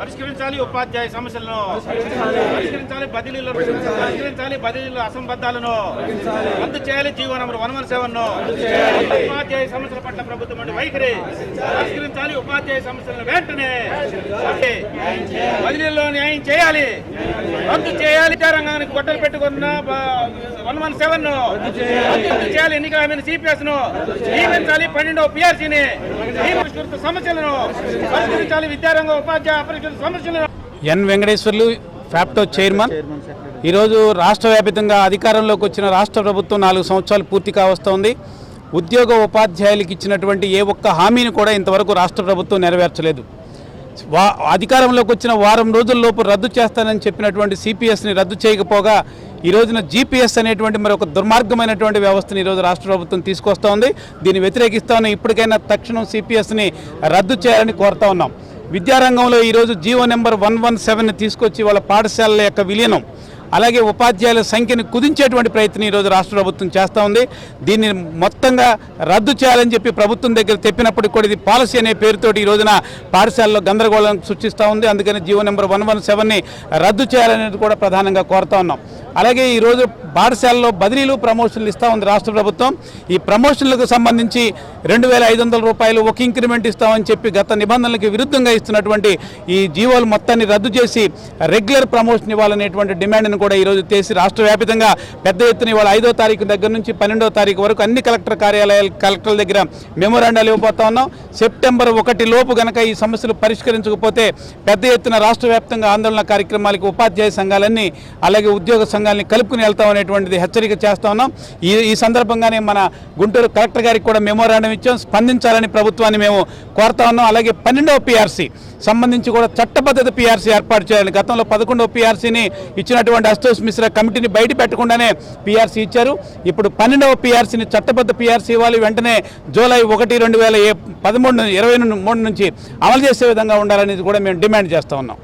పరిష్కరించాలి ఉపాధ్యాయ సమస్యలను. పరిష్కరించాలి బదిలీలను పరిష్కరించాలి బదిలీలు అసంబద్ధాలను రద్దు చేయాలి GO number one one seven ఉపాధ్యాయ సమస్యల పట్ల ప్రభుత్వం అంటే వైఖరి పరిష్కరించాలి ఉపాధ్యాయ సమస్యలను వెంటనే బదిలీలో న్యాయం చేయాలి రద్దు చేయాలి. రంగానికి గొడ్డలు పెట్టుకున్న వన్ వన్ సెవెన్ రద్దు చేయాలి ఎన్నికల హామీని సిపిఎస్ను నియమించాలి పన్నెండవ పిఆర్సీని సమస్యలను పరిష్కరించాలి విద్యారంగ ఉపాధ్యాయ పరిష్కృత సమస్యలను ఎన్ వెంకటేశ్వర్లు ఫ్యాప్టో చైర్మన్. ఈరోజు రాష్ట్ర వ్యాపితంగా అధికారంలోకి వచ్చిన రాష్ట్ర ప్రభుత్వం నాలుగు సంవత్సరాలు పూర్తి కావస్తోంది. ఉద్యోగ ఉపాధ్యాయులకు ఇచ్చినటువంటి ఏ ఒక్క హామీని కూడా ఇంతవరకు రాష్ట్ర ప్రభుత్వం నెరవేర్చలేదు. వా అధికారంలోకి వచ్చిన వారం రోజుల్లోపు రద్దు చేస్తానని చెప్పినటువంటి సిపిఎస్ని రద్దు చేయకపోగా ఈ రోజున జీపీఎస్ అనేటువంటి మరి ఒక దుర్మార్గమైనటువంటి వ్యవస్థను ఈరోజు రాష్ట్ర ప్రభుత్వం తీసుకొస్తోంది. దీన్ని వ్యతిరేకిస్తా ఇప్పటికైనా తక్షణం సిపిఎస్ని రద్దు చేయాలని కోరుతా ఉన్నాం. విద్యారంగంలో ఈరోజు GO number one one seven తీసుకొచ్చి వాళ్ళ పాఠశాలల యొక్క విలీనం అలాగే ఉపాధ్యాయుల సంఖ్యను కుదించేటువంటి ప్రయత్నం ఈరోజు రాష్ట్ర ప్రభుత్వం చేస్తూ ఉంది. దీన్ని మొత్తంగా రద్దు చేయాలని చెప్పి ప్రభుత్వం దగ్గర తెప్పినప్పటికి కూడా ఇది పాలసీ అనే పేరుతోటి ఈ రోజున పాఠశాలలో గందరగోళం సృష్టిస్తూ ఉంది. అందుకని జీవో నెంబర్ వన్ వన్ సెవెన్ని రద్దు చేయాలనేది కూడా ప్రధానంగా కోరుతా ఉన్నాం. అలాగే ఈరోజు పాఠశాలలో బదిలీలు ప్రమోషన్లు ఇస్తూ ఉంది రాష్ట్ర ప్రభుత్వం. ఈ ప్రమోషన్లకు సంబంధించి రెండు వేల ఐదు వందల రూపాయలు ఒక ఇంక్రిమెంట్ ఇస్తామని చెప్పి గత నిబంధనలకు విరుద్ధంగా ఇస్తున్నటువంటి ఈ జీవోలు మొత్తాన్ని రద్దు చేసి రెగ్యులర్ ప్రమోషన్ ఇవ్వాలనేటువంటి డిమాండ్ను కూడా ఈరోజు చేసి రాష్ట్ర వ్యాపితంగా పెద్ద ఎత్తున ఇవాళ ఐదో తారీఖు దగ్గర నుంచి పన్నెండో తారీఖు వరకు అన్ని కలెక్టర్ కార్యాలయాలు కలెక్టర్ల దగ్గర మెమోరాండాలు ఇవ్వబోతా ఉన్నాం. సెప్టెంబర్ ఒకటి లోపు గనక ఈ సమస్యలు పరిష్కరించకపోతే పెద్ద ఎత్తున రాష్ట్ర వ్యాప్తంగా ఆందోళన కార్యక్రమాలకు ఉపాధ్యాయ సంఘాలన్నీ అలాగే ఉద్యోగ సంఘాలని కలుపుకుని వెళ్తాం అనేటువంటిది హెచ్చరిక చేస్తా ఉన్నాం. ఈ ఈ సందర్భంగానే మన గుంటూరు కలెక్టర్ గారికి కూడా మెమోరాండం ఇచ్చాం. స్పందించాలని ప్రభుత్వాన్ని మేము కోరుతా ఉన్నాం. అలాగే పన్నెండవ పిఆర్సీ సంబంధించి కూడా చట్టబద్ధత పిఆర్సీ ఏర్పాటు చేయాలి గతంలో పదకొండవ పిఆర్సీని ఇచ్చినటువంటి అస్తోష్ మిశ్రా కమిటీని బయట పెట్టకుండానే పిఆర్సీ ఇచ్చారు. ఇప్పుడు పన్నెండవ పిఆర్సీని చట్టబద్ధ పిఆర్సీ ఇవ్వాలి. వెంటనే జూలై ఒకటి రెండు వేల పదమూడు ఇరవై మూడు నుంచి అమలు చేసే విధంగా ఉండాలనేది కూడా మేము డిమాండ్ చేస్తూ ఉన్నాం.